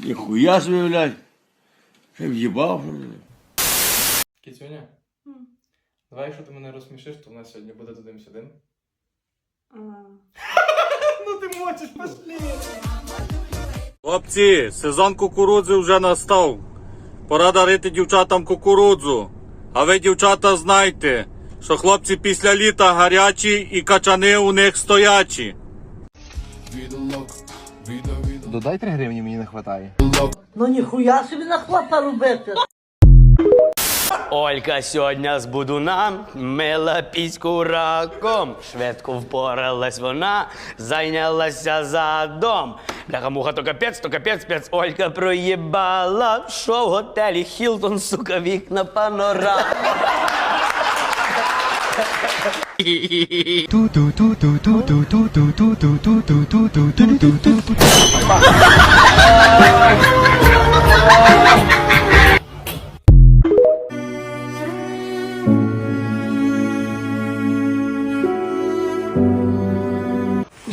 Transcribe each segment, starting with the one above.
Ніхуя собі, блядь. В'їбав. що ли? Кіцюня, давай, якщо ти мене розсмішиш, то в нас сьогодні буде тудим сюдим. Ну ти мочиш, пошли. Хлопці, сезон кукурудзи вже настав. Пора дарити дівчатам кукурудзу. А ви, дівчата, знайте, що хлопці після літа гарячі і качани у них стоячі. Додай 3 гривні, мені не вистачає. Ну ніхуя собі на хлопа робити. Олька сьогодні з будуна мила піську раком. Швидко впоралась вона, зайнялася за дом. Бляха муха, то капець, то капець, спец. Олька проїбала, що в готелі Хілтон, сука, вікна панорам.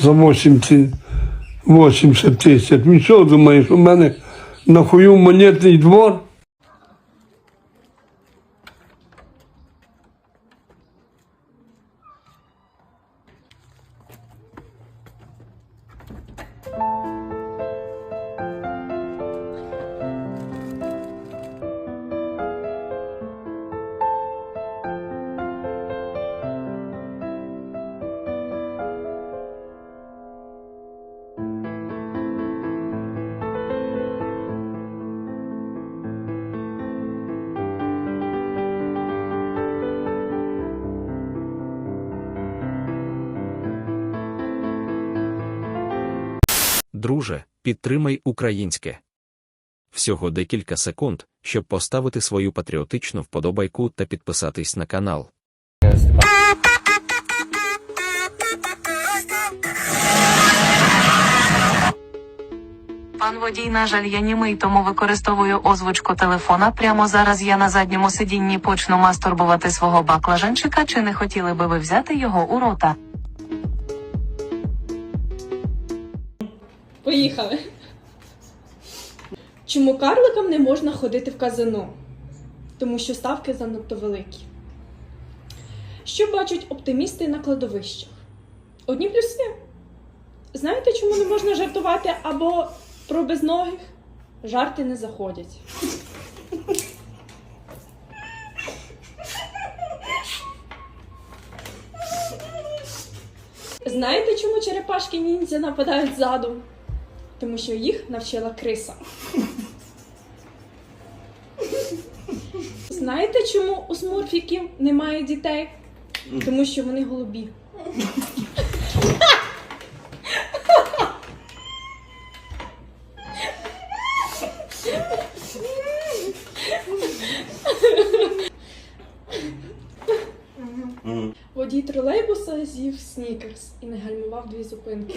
За 80, 80 тисяч. Він що думаєш, у мене на хую монетний двор? Друже, підтримай українське. Всього декілька секунд, щоб поставити свою патріотичну вподобайку та підписатись на канал. Пан водій, на жаль, я німий, тому використовую озвучку телефона. Прямо зараз я на задньому сидінні почну мастурбувати свого баклажанчика. Чи не хотіли би ви взяти його у рота? Поїхали. Чому карликам не можна ходити в казино? Тому що ставки занадто великі. Що бачать оптимісти на кладовищах? Одні плюси. Знаєте, чому не можна жартувати або про безногих? Жарти не заходять. Знаєте, чому черепашки ніндзя нападають ззаду? Тому що їх навчила криса. Знаєте, чому у смурфіків немає дітей? Тому що вони голубі. Водій тролейбуса з'їв снікерс і не гальмував дві зупинки.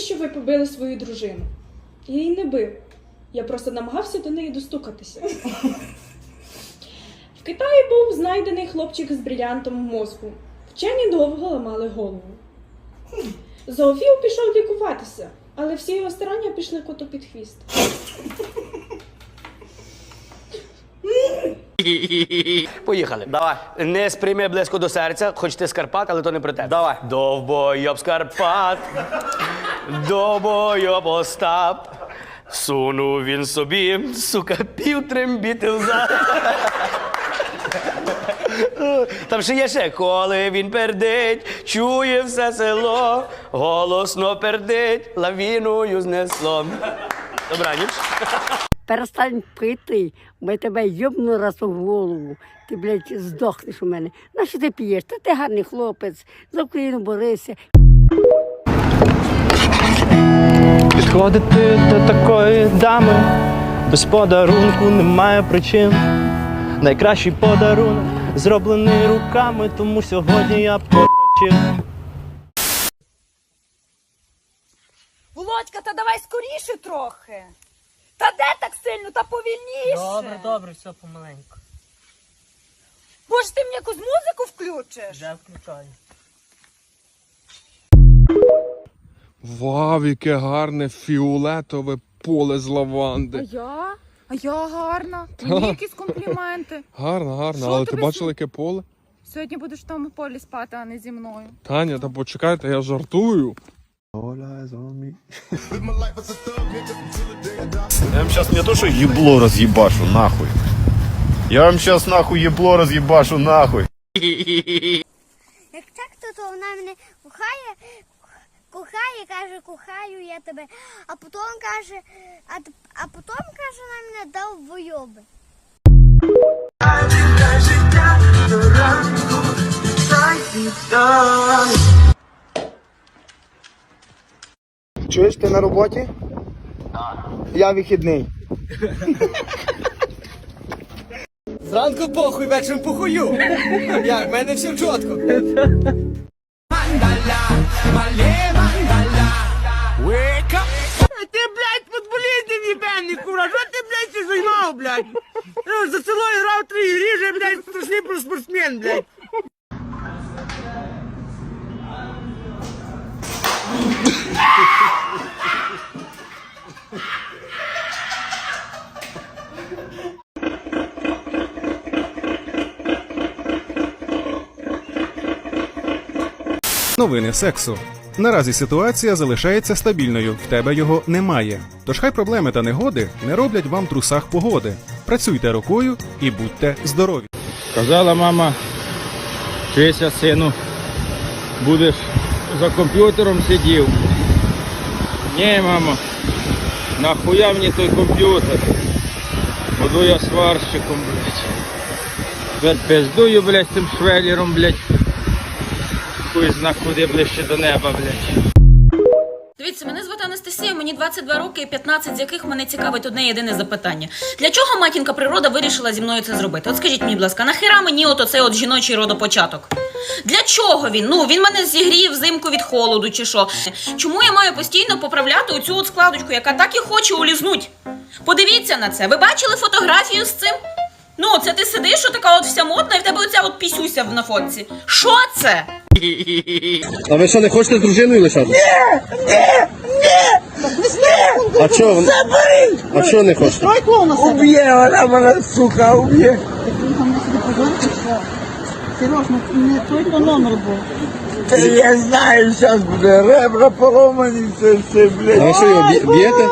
Навіщо ви побили свою дружину? Я її не бив. Я просто намагався до неї достукатися. В Китаї був знайдений хлопчик з брилянтом в мозку. Вчені довго ламали голову. Зоофіл пішов лікуватися, але всі його старання пішли коту під хвіст. Поїхали. Давай. Не сприйми близько до серця, хоч ти з Карпат, але то не про тебе. Давай. Довбойоб з Карпат, довбойоб Остап. Сунув він собі, сука, пів трембітилза. Там ще є ще, коли він пердить, чує все село, голосно пердить, лавіною знесло. Добраніч. Перестань пити, я тебе йобну раз у голову. Ти, блядь, здохнеш у мене. Нащо ти п'єш? Та ти гарний хлопець, за Україну борися. Підходити до такої дами без подарунку немає причин. Найкращий подарунок зроблений руками, тому сьогодні я подрочив. Володька, та давай скоріше трохи. Та де так сильно, та повільніше. Добре, добре, все помаленьку. Може, ти мені якусь музику включиш? Вже включаю. Вау, яке гарне фіолетове поле з лаванди. А я? А я гарна. Мені якісь компліменти. Гарно, гарно, Що але ти тобі бачила, яке поле? Сьогодні будеш в тому полі спати, а не зі мною. Таня, та почекайте, я жартую. Я вам сейчас не то, что ебло разъебашу, нахуй. Я вам сейчас нахуй ебло разъебашу, нахуй. Як так, то, то вона мене кохає, кохає, каже, кохаю я тебе. А потім каже, а, т- а потім каже, вона мене дав войоби. Чуєш, ти на роботі? Так. Я вихідний. Зранку похуй, вечором похую. Як, в мене все чітко. Про спортсмен, блядь. Новини сексу. Наразі ситуація залишається стабільною, в тебе його немає. Тож хай проблеми та негоди не роблять вам трусах погоди. Працюйте рукою і будьте здорові. Казала мама, вчися, сину, будеш за комп'ютером сидів. Ні, мамо, нахуя мені той комп'ютер? Буду я сварщиком, блядь. Тепер пиздую, блядь, цим швелером, блядь. Хуй зна куди ближче до неба, блядь. Звати Анастасія, мені 22 роки, 15 з яких мене цікавить одне єдине запитання. Для чого матінка природа вирішила зі мною це зробити? От скажіть мені, будь ласка, нахера мені от оцей от жіночий родопочаток? Для чого він? Ну він мене зігрів взимку від холоду чи що? Чому я маю постійно поправляти оцю от складочку, яка так і хоче улізнуть? Подивіться на це. Ви бачили фотографію з цим? Ну, це ти сидиш, що така от вся модна, і в тебе оця от пісюся на фотці. Що це? А ви що, не хочете з дружиною лишатися? Ні! Ні! Ні! А чого? А чого не хочете? Уб'є, вона мене, сука, уб'є. Сереж, не той номер був. Я знаю, зараз буде ребра поломані, все, все, блядь. А ви що його б'є- б'єте?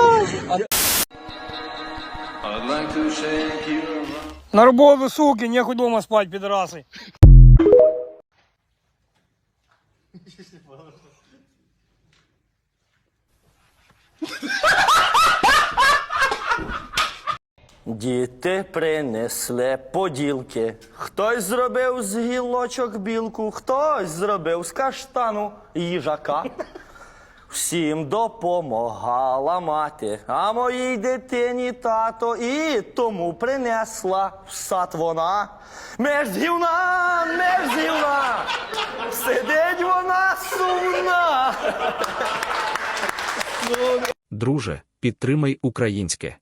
На роботу, суки, нехуй дома спать, підраси. Діти принесли поділки. Хтось зробив з гілочок білку, хтось зробив з каштану їжака. Всім допомагала мати, а моїй дитині тато і тому принесла в сад вона. Меж гівна, сидить вона сумна. Друже, підтримай українське.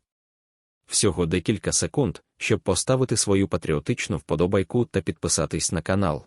Всього декілька секунд, щоб поставити свою патріотичну вподобайку та підписатись на канал.